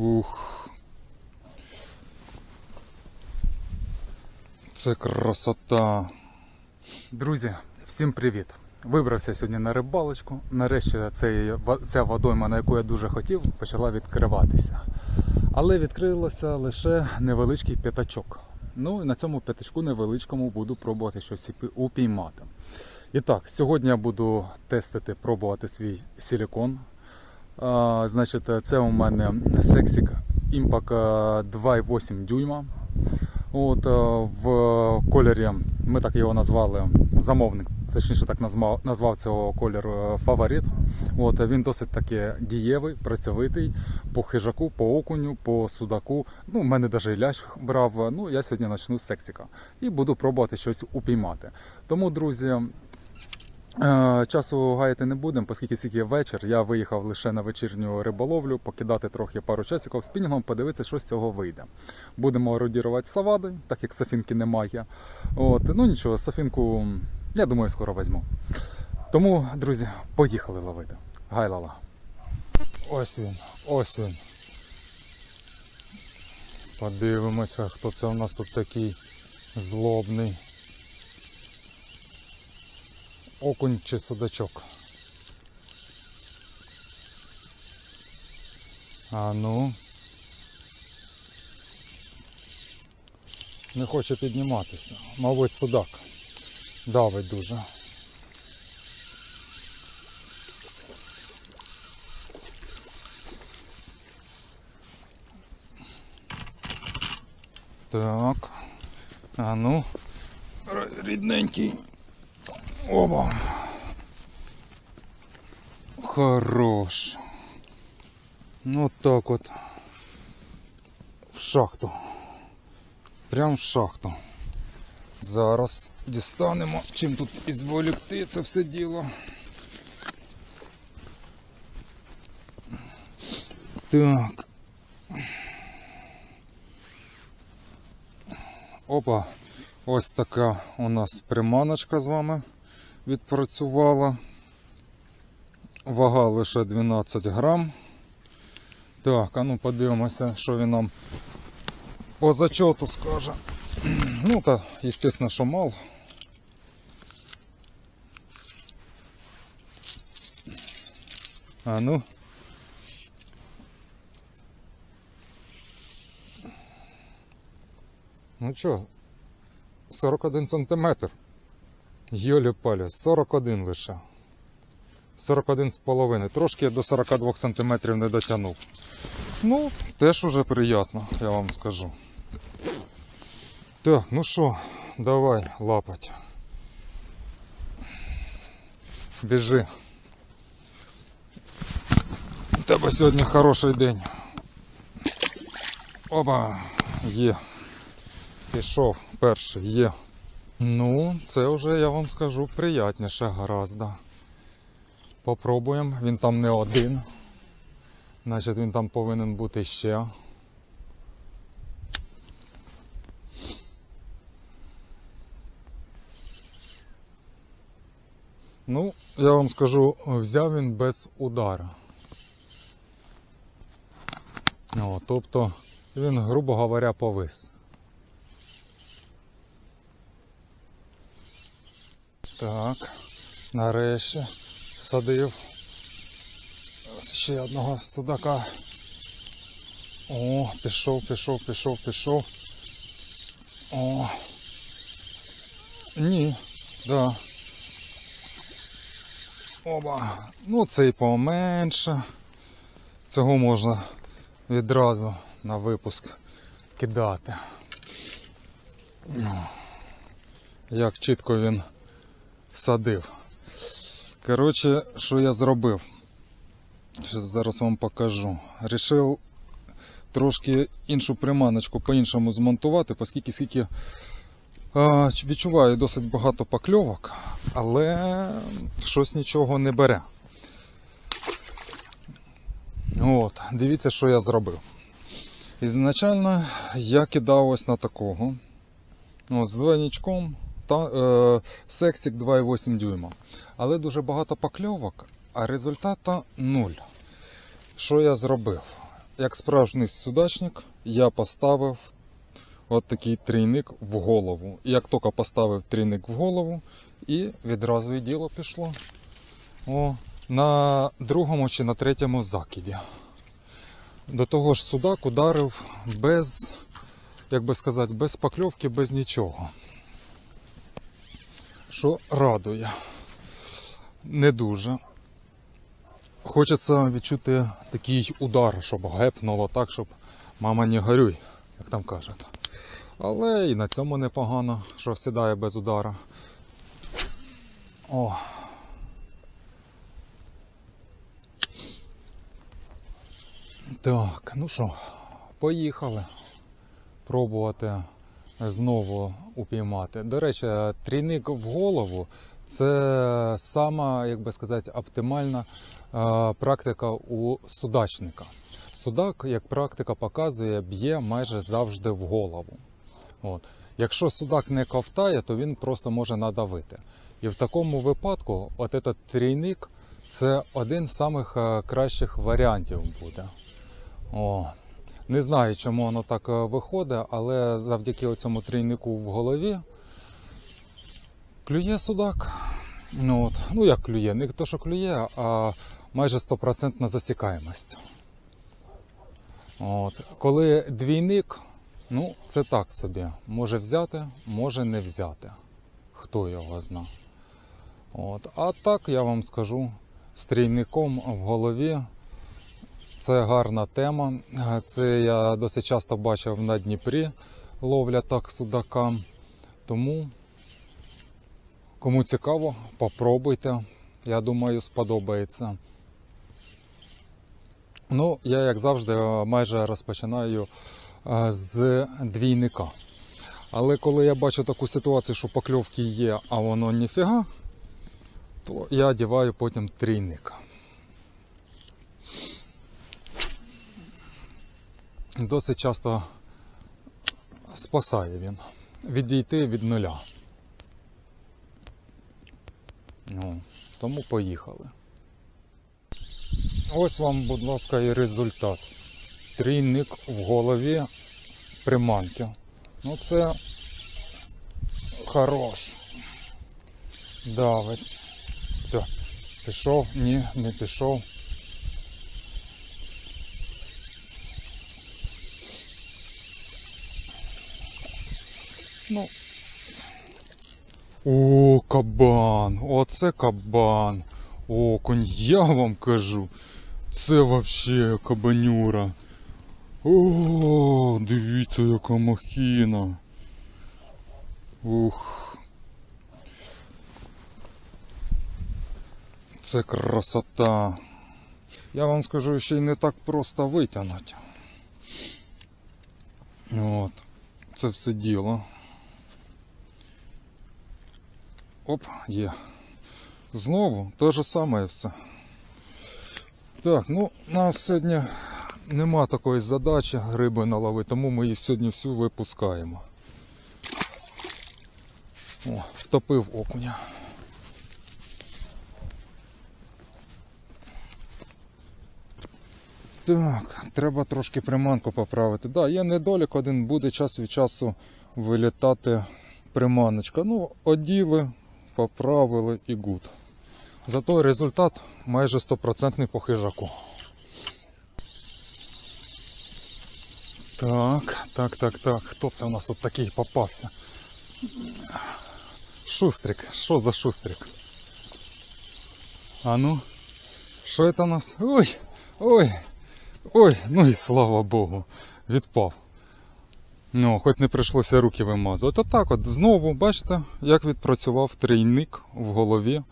Ух. Це красота. Друзі, всім привіт! Вибрався сьогодні на рибалочку. Нарешті ця водойма, на яку я дуже хотів, почала відкриватися. Але відкрилося лише невеличкий п'ятачок. Ну і на цьому п'ятачку невеличкому буду пробувати щось упі- упіймати. І так, сьогодні я буду тестити, пробувати свій силікон. Значить, це у мене Impact е, 2,8 дюйма. От, е, в кольорі, ми так його назвали, замовник, точніше так назвав, назвав цього кольору фаворит. От, він досить таки дієвий, працьовитий по хижаку, по окуню, по судаку. Ну, в мене навіть лящ брав. Ну, я сьогодні почну з сексіка і буду пробувати щось упіймати. Тому, друзі, Е, Часу гаяти не будемо, оскільки скільки вечір. Я виїхав лише на вечірню риболовлю, покидати трохи пару часиків спінінгом, подивитися, що з цього вийде. Будемо орудірувати савади, так як сафінки немає. От, ну нічого, сафінку, я думаю, скоро візьму. Тому, друзі, поїхали ловити. Гайлала. Ось він, ось він. Подивимося, хто це у нас тут такий злобний. Окунь чи судачок. А ну. Не хоче підніматися. Мабуть, судак. Давить дуже. Так. А ну. Рідненький. Оба. Хорош. Ну так от. В шахту. Прям в шахту. Зараз дістанемо, чим тут ізволікти це все діло. Так. Опа. Ось така у нас приманочка з вами відпрацювала. Вага лише 12 грам. Так, а ну подивимося, що він нам по зачету скаже. Ну та, звісно, що мал. А ну. Ну що, 41 сантиметр. Йолі палі, 41 лише. 41 з половиною. Трошки до 42 сантиметрів не дотягнув. Ну, теж уже приємно, я вам скажу. Так, ну що, давай лапать. Біжи. У тебе сьогодні хороший день. Оба, є. Пішов перший, є. Ну, це вже я вам скажу приятніше гораздо. Попробуємо, він там не один. Значить він там повинен бути ще. Ну, я вам скажу, взяв він без удара. О, тобто він, грубо говоря, повис. Так, нарешті садив ще одного судака. О, пішов, пішов, пішов, пішов. О. Ні, да. Оба. Ну цей поменше. Цього можна відразу на випуск кидати. Як чітко він садив. Коротше, що я зробив? Щас зараз вам покажу. Рішив трошки іншу приманочку по-іншому змонтувати, оскільки скільки а, відчуваю досить багато покльовок, але щось нічого не бере. От, дивіться, що я зробив. Ізначально я кидав ось на такого. От, з двойничком е, сексик 2,8 дюйма. Але дуже багато покльовок, а результата нуль. Що я зробив? як справжній судачник, я поставив от такий трійник в голову. Як тільки поставив трійник в голову, і відразу і діло пішло. О, на другому чи на третьому закиді. До того ж, судак ударив без, як би сказати, без покльовки, без нічого. Що радує. Не дуже. Хочеться відчути такий удар, щоб гепнуло так, щоб мама не горюй, як там кажуть. Але і на цьому непогано, що сідає без удара. О. Так, ну що, поїхали пробувати знову упіймати. До речі, трійник в голову це сама, як би сказати, оптимальна е, практика у судачника. Судак, як практика показує, б'є майже завжди в голову. От. Якщо судак не ковтає, то він просто може надавити. І в такому випадку, от этот трійник це один з самих е, кращих варіантів буде. О, не знаю, чому воно так е, виходить, але завдяки цьому трійнику в голові клює судак. Ну, от, ну як клює? Не то, що клює, а майже стопроцентна засікаємость. От. Коли двійник, ну це так собі. Може взяти, може не взяти. Хто його зна. От. А так я вам скажу, з трійником в голові це гарна тема. Це я досить часто бачив на Дніпрі ловля так судака. Тому, кому цікаво, попробуйте. Я думаю, сподобається. Ну, я, як завжди, майже розпочинаю е, з двійника. Але коли я бачу таку ситуацію, що покльовки є, а воно ніфіга, то я одіваю потім трійник. Досить часто спасає він відійти від нуля. Ну, тому поїхали. Ось вам, будь ласка, і результат. Трійник в голові приманки. Ну це хорош. Давить. Все. Пішов? Ні, не пішов. Ну. О, кабан! Оце кабан! Окунь, я вам кажу. Це вообще кабанюра. О, дивіться, яка махіна. Ух. Це красота. Я вам скажу, ще й не так просто витягнути. От. Це все діло. Оп, є. Знову те ж саме все. Так, ну у нас сьогодні нема такої задачі риби наловити, тому ми її сьогодні всю випускаємо. О, втопив окуня. Так, треба трошки приманку поправити. Да, є недолік один, буде час від часу вилітати приманочка. Ну, оділи, поправили і гуд. Зато результат майже 100% по хижаку. Так, так, так, так. Хто це у нас тут такий попався? Шустрик. Що за шустрик? А ну, що це у нас? Ой, ой, ой, ну і слава Богу, відпав. Ну, хоч не прийшлося руки вимазувати. Отак от знову, бачите, як відпрацював трійник в голові.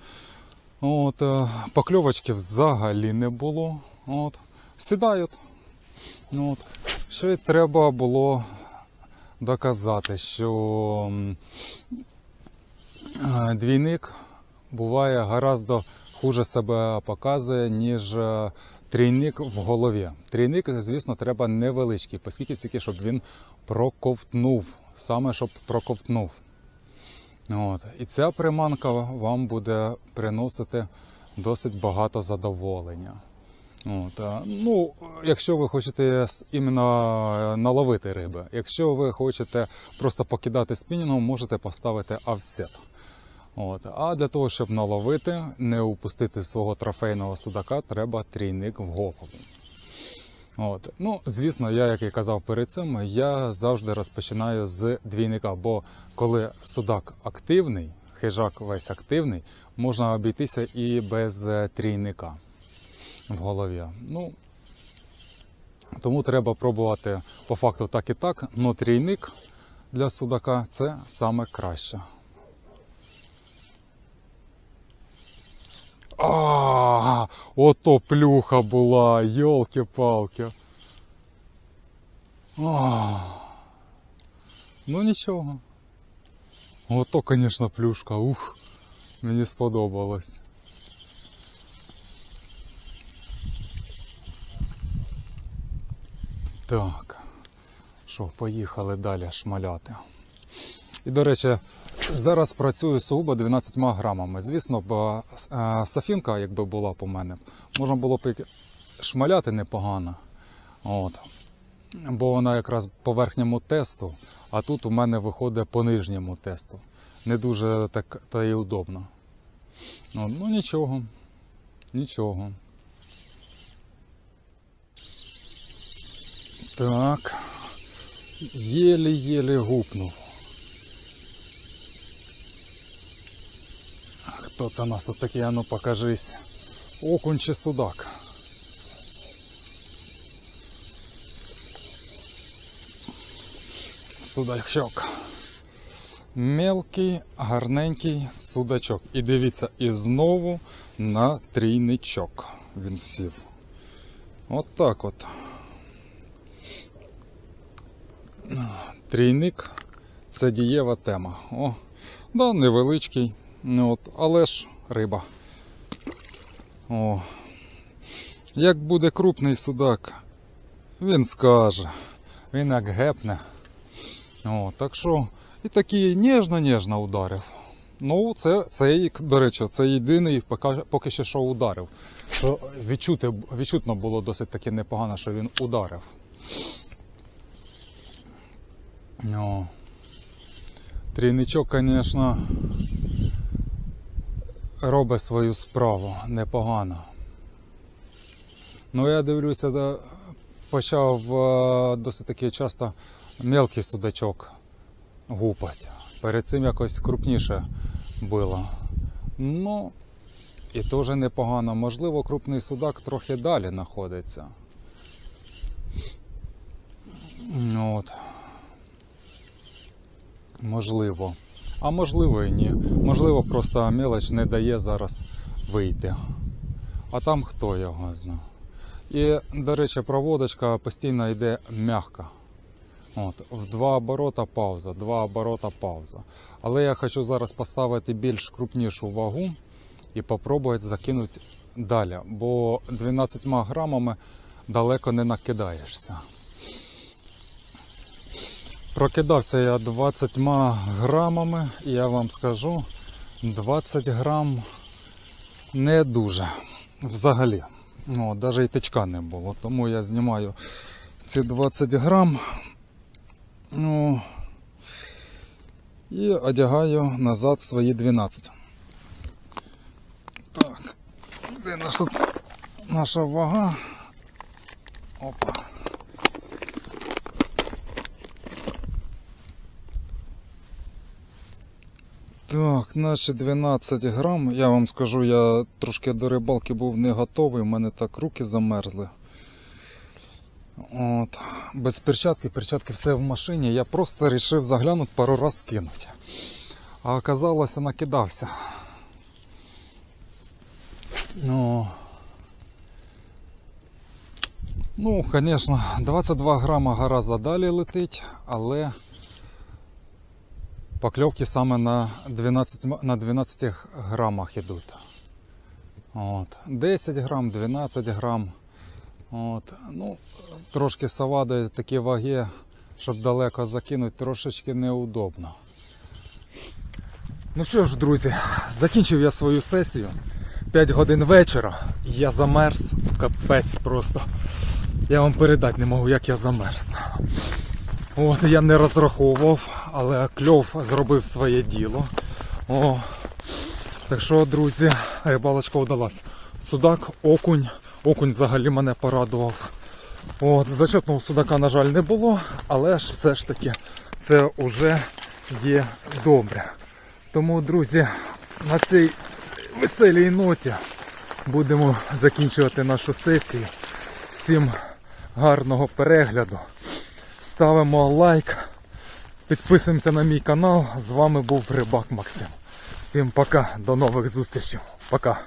От, е, покльовочки взагалі не було. От, сідають. От. Ще й треба було доказати, що е, двійник буває гораздо хуже себе показує, ніж е, трійник в голові. Трійник, звісно, треба невеличкий, оскільки стільки, щоб він проковтнув. Саме щоб проковтнув. От. І ця приманка вам буде приносити досить багато задоволення. От, ну, якщо ви хочете іменно наловити риби, якщо ви хочете просто покидати спінінгом, можете поставити офсет. От. А для того, щоб наловити, не упустити свого трофейного судака, треба трійник в голову. От. Ну, звісно, я, як і казав перед цим, я завжди розпочинаю з двійника, бо коли судак активний, хижак весь активний, можна обійтися і без е, трійника в голові. Ну, тому треба пробувати по факту так і так, але трійник для судака це саме краще. А, ото плюха була, йолки-палки. Ну нічого. Ото, звісно, плюшка. Ух, мені сподобалось. Так. Що, поїхали далі шмаляти. І, до речі, зараз працюю сугубо 12 грамами. Звісно, бо е, сафінка, якби була по мене, можна було б шмаляти непогано. От. Бо вона якраз по верхньому тесту, а тут у мене виходить по нижньому тесту. Не дуже так та й удобно. Ну, ну нічого. Нічого. Так. Єлі-єлі гупнув. Хто це у нас тут такий? Ану покажись. Окунь чи судак. Судачок. Мелкий, гарненький судачок. І дивіться, і знову на трійничок він сів. От так от. Трійник це дієва тема. О, да, невеличкий, от, але ж риба. О. Як буде крупний судак, він скаже. Він як гепне. О, так що і такий ніжно-ніжно ударив. Ну, це, це, до речі, це єдиний поки, що що ударив. Що відчути, відчутно було досить таки непогано, що він ударив. О. Трійничок, звісно, робить свою справу непогано. Ну, я дивлюся, почав е, досить таки часто мелкий судачок гупать. Перед цим якось крупніше було. Ну, і теж непогано. Можливо, крупний судак трохи далі знаходиться. От. Можливо. А можливо і ні. Можливо, просто мелоч не дає зараз вийти. А там хто його зна. І, до речі, проводочка постійно йде м'яка. От, в два оборота пауза, два оборота пауза. Але я хочу зараз поставити більш крупнішу вагу і попробувати закинути далі, бо 12 грамами далеко не накидаєшся. Прокидався я 20 грамами, і я вам скажу, 20 грам не дуже взагалі. Ну, навіть і тичка не було. Тому я знімаю ці 20 грам. Ну, і одягаю назад свої 12. Так, де наш тут наша вага? Опа. Так, наші 12 грам. Я вам скажу, я трошки до рибалки був не готовий, у мене так руки замерзли. От. Без перчатки, перчатки все в машині. Я просто вирішив заглянути пару раз кинути. А оказалося, накидався. Ну, ну, звісно, 22 грама гораздо далі летить, але покльовки саме на 12, на 12 грамах йдуть. От. 10 грам, 12 грам. От. Ну, трошки савади такі ваги, щоб далеко закинути, трошечки неудобно. Ну що ж, друзі, закінчив я свою сесію. 5 годин вечора. Я замерз. Капець просто. Я вам передати не можу, як я замерз. От, я не розраховував, але кльов зробив своє діло. О, так що, друзі, рибалочка вдалась. Судак, окунь. Окунь взагалі мене порадував. От, зачетного судака, на жаль, не було, але ж все ж таки це вже є добре. Тому, друзі, на цій веселій ноті будемо закінчувати нашу сесію. Всім гарного перегляду. Ставимо лайк, підписуємося на мій канал. З вами був Рибак Максим. Всім пока, до нових зустрічей. Пока.